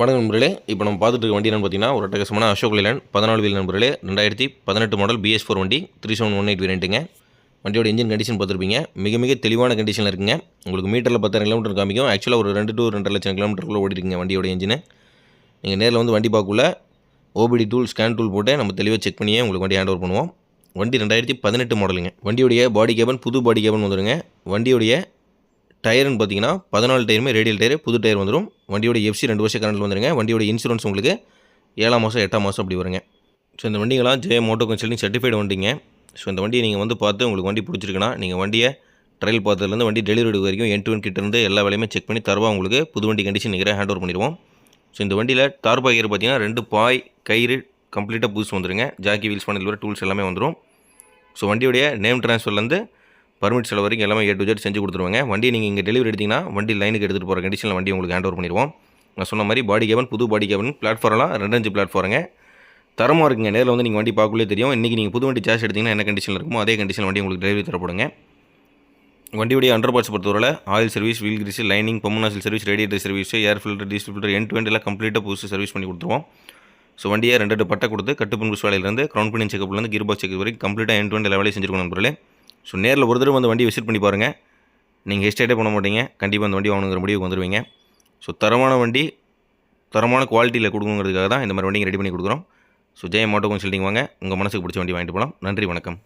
வணக்கம் நண்பர்களே. இப்போ நம்ம பார்த்துட்டு இருக்க வண்டி என்னன்னு பார்த்தீங்கன்னா ஒரு அட்டகசமான அசோக் லேலன் பதினாலு வீல் நண்பர்களே. ரெண்டாயிரத்தி பதினெட்டு மாடல் பிஎஸ் ஃபோர் வண்டி த்ரீ செவன் ஒன் எயிட் வேரியண்ட்டுங்க வண்டியோட இன்ஜின் கண்டிஷன் பார்த்துருப்பீங்க. மிக மிக தெளிவான கண்டிஷனில் இருக்குங்க. உங்களுக்கு மீட்டரில் பத்தாயிரம் கிலோமீட்டர் காமிக்கும். ஆக்சுவலாக ஒரு ரெண்டு டு ரெண்டரை லட்சம் கிலோமீட்டருக்குள்ளே ஓடி இருக்குங்க வண்டியோட இன்ஜின் நீங்கள் நேரில் வந்து வண்டி பார்க்கக்குள்ள ஓபிடி டூல் ஸ்கேன் டூல் போட்டு நம்ம தெளிவாக செக் பண்ணியே உங்களுக்கு வண்டி ஹேண்ட் ஓவர் பண்ணுவோம். வண்டி ரெண்டாயிரத்தி பதினெட்டு மாடலுங்க வண்டியுடைய பாடி கேபன் புது பாடி கேபன் வந்துடுங்க வண்டியுடைய டயர்னு பார்த்தீங்கன்னா பதினாலு டயருமே ரேடியல் டயர் புது டயர் வந்துடும் வண்டியோட எஃப்சி ரெண்டு வருஷம் கரண்டில் வந்துருங்க. வண்டியோட இன்சூரன்ஸ் உங்களுக்கு ஏழாம் மாதம் எட்டாம் மாதம் அப்படி வருங்க. ஸோ இந்த வண்டிங்களாம் ஜே மோட்டோ கன்சல்டிங் சர்டிஃபைடு வண்டிங்க. ஸோ இந்த வண்டியை நீங்கள் வந்து பார்த்து உங்களுக்கு வண்டி பிடிச்சிருக்குன்னா நீங்கள் வண்டியை ட்ரையல் பார்த்ததுலேருந்து வண்டி டெலிவரி வரைக்கும் என் டு என் கிட்டேருந்து எல்லா வேலையுமே செக் பண்ணி தருவா உங்களுக்கு புது வண்டி கண்டிஷன் நீங்கள் ஹேண்ட் ஓவர் பண்ணிடுவோம். ஸோ இந்த வண்டியில் தார் பாய் கயிறு பார்த்தீங்கன்னா ரெண்டு பாய் கயிறு கம்ப்ளீட்டாக புதுசு வந்துருங்க. ஜாக்கி வீல்ஸ் பண்ணி வர டூல்ஸ் எல்லாமே வந்துடும் ஸோ வண்டியுடைய நேம் ட்ரான்ஸ்ஃபர்லேருந்து பர்மிட் செலவு வரைக்கும் எல்லாமே ஏ டு ஜெட் செஞ்சு கொடுத்துருவாங்க. வண்டி நீங்கள் இங்கே டெலிவரி எடுத்தீங்கன்னா வண்டி லைனுக்கு எடுத்துகிட்டு போகிற கண்டிஷனில் வண்டி உங்களுக்கு ஹேண்ட் ஓவர் பண்ணிடுவோம். நான் சொன்ன மாதிரி பாடி கேவன் புது பாடி கேவன் பிளாட்ஃபார்ம்லாம் ரெண்டஞ்சு பிளாட்ஃபாருங்க தரமாக இருக்குங்க. நேரில் வந்து நீங்கள் வண்டி பார்க்கலே தெரியும். இன்றைக்கி நீங்கள் புது வண்டி சார்ஜ் எடுத்தீங்கன்னா என்ன கண்டிஷனில் இருக்குமோ அதே கண்டிஷன் வண்டி உங்களுக்கு டெலிவரி தரப்படுங்க. வண்டியுடைய அண்டர் பார்ட்ஸ் பொறுத்தவரை oil service wheel grease lining பொம்மனாசில் service radiator service air filter diesel filter end to end எல்லாம் கம்ப்ளீட்டாக புதுசு சர்வீஸ் பண்ணி கொடுத்துருவோம். ஸோ வண்டியை ரெண்டு பட்டை கொடுத்து கட்டுப்பன் புஷ் வேலையிலேருந்து க்ரௌண்ட் பினின் செக்கப்லேருந்து கீர் பாக்ஸ் செக் வரைக்கும் கம்ப்ளீட்டாக என் டு எண்ட் வேலையை செஞ்சுருக்கணும் நண்பர்களே. ஸோ நேரில் ஒரு தடவை வந்து வண்டி விசிட் பண்ணி பாருங்கள் நீங்கள் ஹெஸ்டேட்டே பண்ண மாட்டீங்க. கண்டிப்பாக அந்த வண்டி வாங்கணுங்கிற முடிவுக்கு வந்துடுவீங்க ஸோ தரமான வண்டி தரமான குவாலிட்டியில் கொடுக்கணுங்கிறதுக்காக தான் இந்த மாதிரி வண்டிங்க ரெடி பண்ணி கொடுக்குறோம். ஸோ ஜெயம் ஆட்டோ கன்சல்டிங் வாங்க. உங்கள் மனசுக்கு பிடிச்ச வண்டி வாங்கிட்டு போகலாம். நன்றி வணக்கம்.